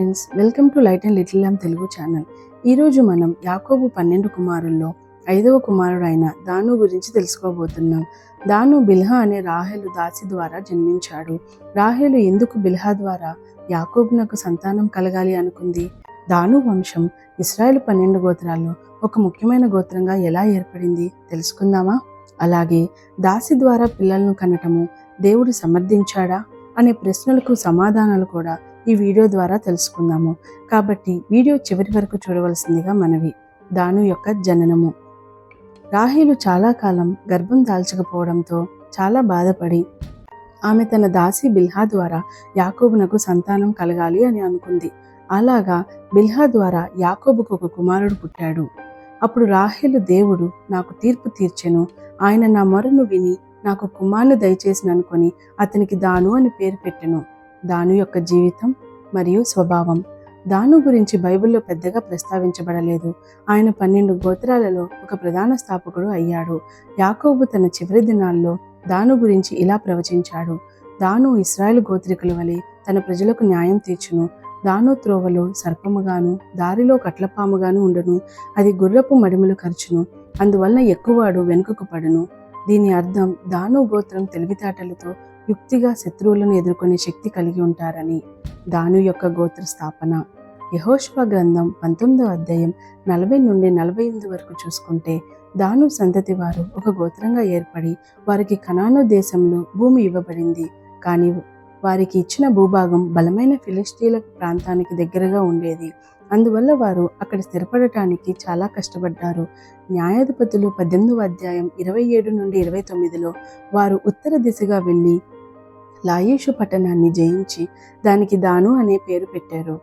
Friends welcome to light and little lamb Telugu channel. ఈరోజు మనం యాకోబు పన్నెండు కుమారుల్లో ఐదవ కుమారుడు అయిన దాను గురించి తెలుసుకోబోతున్నాం. దాను బిల్హా అనే రాహేలు దాసి ద్వారా జన్మించాడు. రాహేలు ఎందుకు బిల్హా ద్వారా యాకోబునకు సంతానం కలగాలి అనుకుంది? దాను వంశం ఇస్రాయేల్ పన్నెండు గోత్రాల్లో ఒక ముఖ్యమైన గోత్రంగా ఎలా ఏర్పడింది తెలుసుకుందామా? అలాగే దాసి ద్వారా పిల్లలను కనటము దేవుడు సమర్థించాడా? అనే ప్రశ్నలకు సమాధానాలు కూడా ఈ వీడియో ద్వారా తెలుసుకుందాము. కాబట్టి వీడియో చివరి వరకు చూడవలసిందిగా మనవి. దాను యొక్క జననము. రాహేలు చాలా కాలం గర్భం దాల్చకపోవడంతో చాలా బాధపడి ఆమె తన దాసి బిల్హా ద్వారా యాకోబునకు సంతానం కలగాలి అని అనుకుంది. అలాగా బిల్హా ద్వారా యాకోబుకు ఒక కుమారుడు పుట్టాడు. అప్పుడు రాహేలు దేవుడు నాకు తీర్పు తీర్చెను. ఆయన నా మొరను విని నాకు కుమారుని దయచేసిననుకొని అతనికి దాను అని పేరు పెట్టెను. దాను యొక్క జీవితం మరియు స్వభావం. దాను గురించి బైబిల్లో పెద్దగా ప్రస్తావించబడలేదు. ఆయన పన్నెండు గోత్రాలలో ఒక ప్రధాన స్థాపకుడు అయ్యాడు. యాకోబు తన చివరి దినాల్లో దాను గురించి ఇలా ప్రవచించాడు. దాను ఇస్రాయేల్ గోత్రికుల వలె తన ప్రజలకు న్యాయం తీర్చును. దాను త్రోవలో సర్పముగాను దారిలో కట్లపాముగాను ఉండును. అది గుర్రపు మడిములు ఖర్చును అందువల్ల ఎక్కువాడు వెనుకకు పడును. దీని అర్థం దాను గోత్రం తెలివితేటలతో యుక్తిగా శత్రువులను ఎదుర్కొనే శక్తి కలిగి ఉంటారని దాను యొక్క గోత్ర స్థాపన. యహోష్వా గ్రంథం పంతొమ్మిదో అధ్యాయం నలభై నుండి నలభై ఎనిమిది వరకు చూసుకుంటే దాను సంతతి వారు ఒక గోత్రంగా ఏర్పడి వారికి కనాను దేశంలో భూమి ఇవ్వబడింది. కానీ వారికి ఇచ్చిన భూభాగం బలమైన ఫిలిస్టీల ప్రాంతానికి దగ్గరగా ఉండేది. అందువల్ల వారు అక్కడ స్థిరపడటానికి చాలా కష్టపడ్డారు. న్యాయాధిపతులు పద్దెనిమిదవ అధ్యాయం ఇరవై ఏడు నుండి ఇరవై తొమ్మిదిలో వారు ఉత్తర దిశగా వెళ్ళి లాయేషు పట్టణాన్ని జయించి దానికి దాను అనే పేరు పెట్టారు.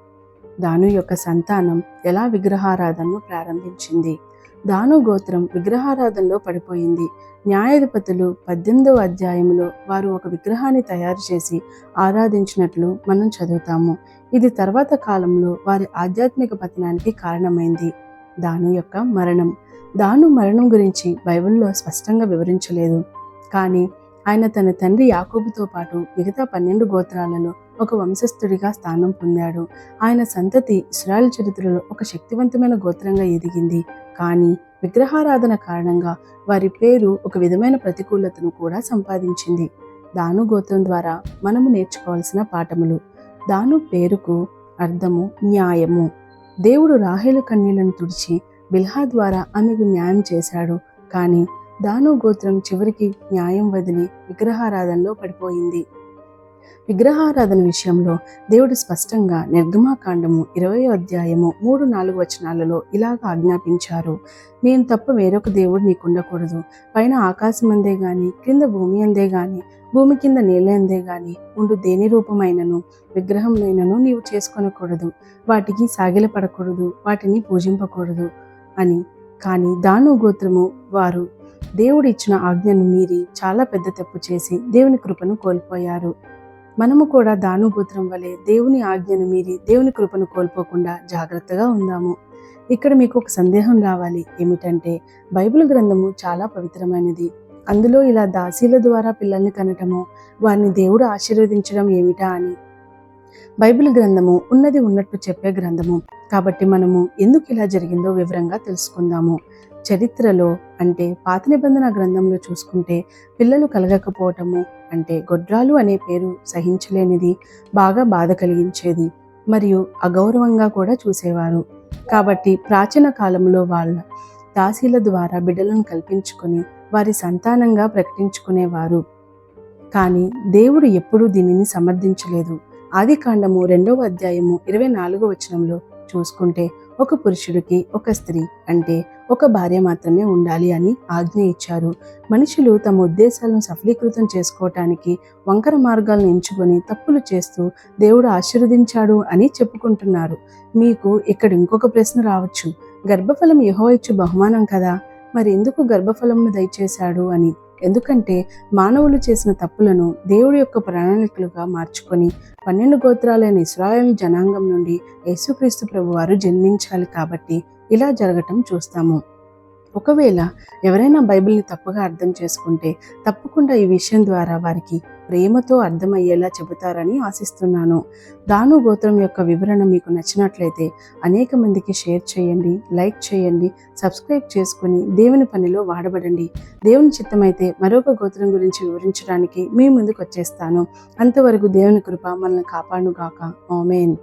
దాను యొక్క సంతానం ఎలా విగ్రహారాధనను ప్రారంభించింది? దాను గోత్రం విగ్రహారాధనలో పడిపోయింది. న్యాయాధిపతులు పద్దెనిమిదవ అధ్యాయంలో వారు ఒక విగ్రహాన్ని తయారు చేసి ఆరాధించినట్లు మనం చదువుతాము. ఇది తర్వాత కాలంలో వారి ఆధ్యాత్మిక పతనానికి కారణమైంది. దాను యొక్క మరణం. దాను మరణం గురించి బైబిల్లో స్పష్టంగా వివరించలేదు. కానీ ఆయన తన తండ్రి యాకోబుతో పాటు మిగతా పన్నెండు గోత్రాలలో ఒక వంశస్థుడిగా స్థానం పొందాడు. ఆయన సంతతి ఇస్రాయల్ చరిత్రలో ఒక శక్తివంతమైన గోత్రంగా ఎదిగింది. కానీ విగ్రహారాధన కారణంగా వారి పేరు ఒక విధమైన ప్రతికూలతను కూడా సంపాదించింది. దాను గోత్రం ద్వారా మనము నేర్చుకోవాల్సిన పాఠములు. దాను పేరుకు అర్థము న్యాయము. దేవుడు రాహేలు కన్నీళ్ళను తుడిచి బిల్హా ద్వారా ఆమెకు న్యాయం చేశాడు. కానీ దాను గోత్రం చివరికి న్యాయం వదిలి విగ్రహారాధనలో పడిపోయింది. విగ్రహారాధన విషయంలో దేవుడు స్పష్టంగా నిర్గమాకాండము ఇరవై అధ్యాయము మూడు నాలుగు వచనాలలో ఇలాగ ఆజ్ఞాపించారు. నేను తప్ప వేరొక దేవుడు నీకుండకూడదు. పైన ఆకాశం అందే గాని క్రింద భూమి అందే గాని భూమి కింద నేల అందే గాని ఉండు దేని రూపమైనను విగ్రహంనైనను నీవు చేసుకొనకూడదు. వాటికి సాగిలపడకూడదు. వాటిని పూజింపకూడదు అని. కానీ దాను గోత్రము వారు దేవుడు ఇచ్చిన ఆజ్ఞను మీరి చాలా పెద్ద తప్పు చేసి దేవుని కృపను కోల్పోయారు. మనము కూడా దానుభూత్రం వలె దేవుని ఆజ్ఞను మీరి దేవుని కృపను కోల్పోకుండా జాగ్రత్తగా ఉందాము. ఇక్కడ మీకు ఒక సందేహం రావాలి. ఏమిటంటే బైబిల్ గ్రంథము చాలా పవిత్రమైనది. అందులో ఇలా దాసీల ద్వారా పిల్లల్ని కనటము వారిని దేవుడు ఆశీర్వదించడం ఏమిటా అని బైబిల్ గ్రంథము ఉన్నది ఉన్నట్టు చెప్పే గ్రంథము. కాబట్టి మనము ఎందుకు ఇలా జరిగిందో వివరంగా తెలుసుకుందాము. చరిత్రలో అంటే పాత నిబంధన గ్రంథంలో చూసుకుంటే పిల్లలు కలగకపోవటము అంటే గొడ్రాలు అనే పేరు సహించలేనిది బాగా బాధ కలిగించేది మరియు అగౌరవంగా కూడా చూసేవారు. కాబట్టి ప్రాచీన కాలంలో వాళ్ళ దాసీల ద్వారా బిడ్డలను కల్పించుకొని వారి సంతానంగా ప్రకటించుకునేవారు. కానీ దేవుడు ఎప్పుడూ దీనిని సమర్థించలేదు. ఆది కాండము రెండవ అధ్యాయము ఇరవై నాలుగో వచనంలో చూసుకుంటే ఒక పురుషుడికి ఒక స్త్రీ అంటే ఒక భార్య మాత్రమే ఉండాలి అని ఆజ్ఞ ఇచ్చారు. మనుషులు తమ ఉద్దేశాలను సఫలీకృతం చేసుకోవటానికి వంకర మార్గాలను ఎంచుకొని తప్పులు చేస్తూ దేవుడు ఆశీర్వదించాడు అని చెప్పుకుంటున్నారు. మీకు ఇక్కడ ఇంకొక ప్రశ్న రావచ్చు. గర్భఫలం యహో ఇచ్చు బహుమానం కదా? మరి ఎందుకు గర్భఫలంను దయచేశాడు అని? ఎందుకంటే మానవులు చేసిన తప్పులను దేవుడి యొక్క ప్రణాళికలుగా మార్చుకొని పన్నెండు గోత్రాలైన ఇస్రాయల్ జనాంగం నుండి యేసుక్రీస్తు ప్రభు వారు జన్మించాలి కాబట్టి ఇలా జరగటం చూస్తాము. ఒకవేళ ఎవరైనా బైబిల్ని తప్పుగా అర్థం చేసుకుంటే తప్పకుండా ఈ విషయం ద్వారా వారికి ప్రేమతో అర్థమయ్యేలా చెబుతారని ఆశిస్తున్నాను. దాను గోత్రం యొక్క వివరణ మీకు నచ్చినట్లయితే అనేక మందికి షేర్ చేయండి లైక్ చేయండి సబ్స్క్రైబ్ చేసుకుని దేవుని పనిలో వాడబడండి. దేవుని చిత్తమైతే మరొక గోత్రం గురించి వివరించడానికి మీ ముందుకు వచ్చేస్తాను అంతవరకు దేవుని కృప మనల్ని కాపాడుగాక ఆమెన్.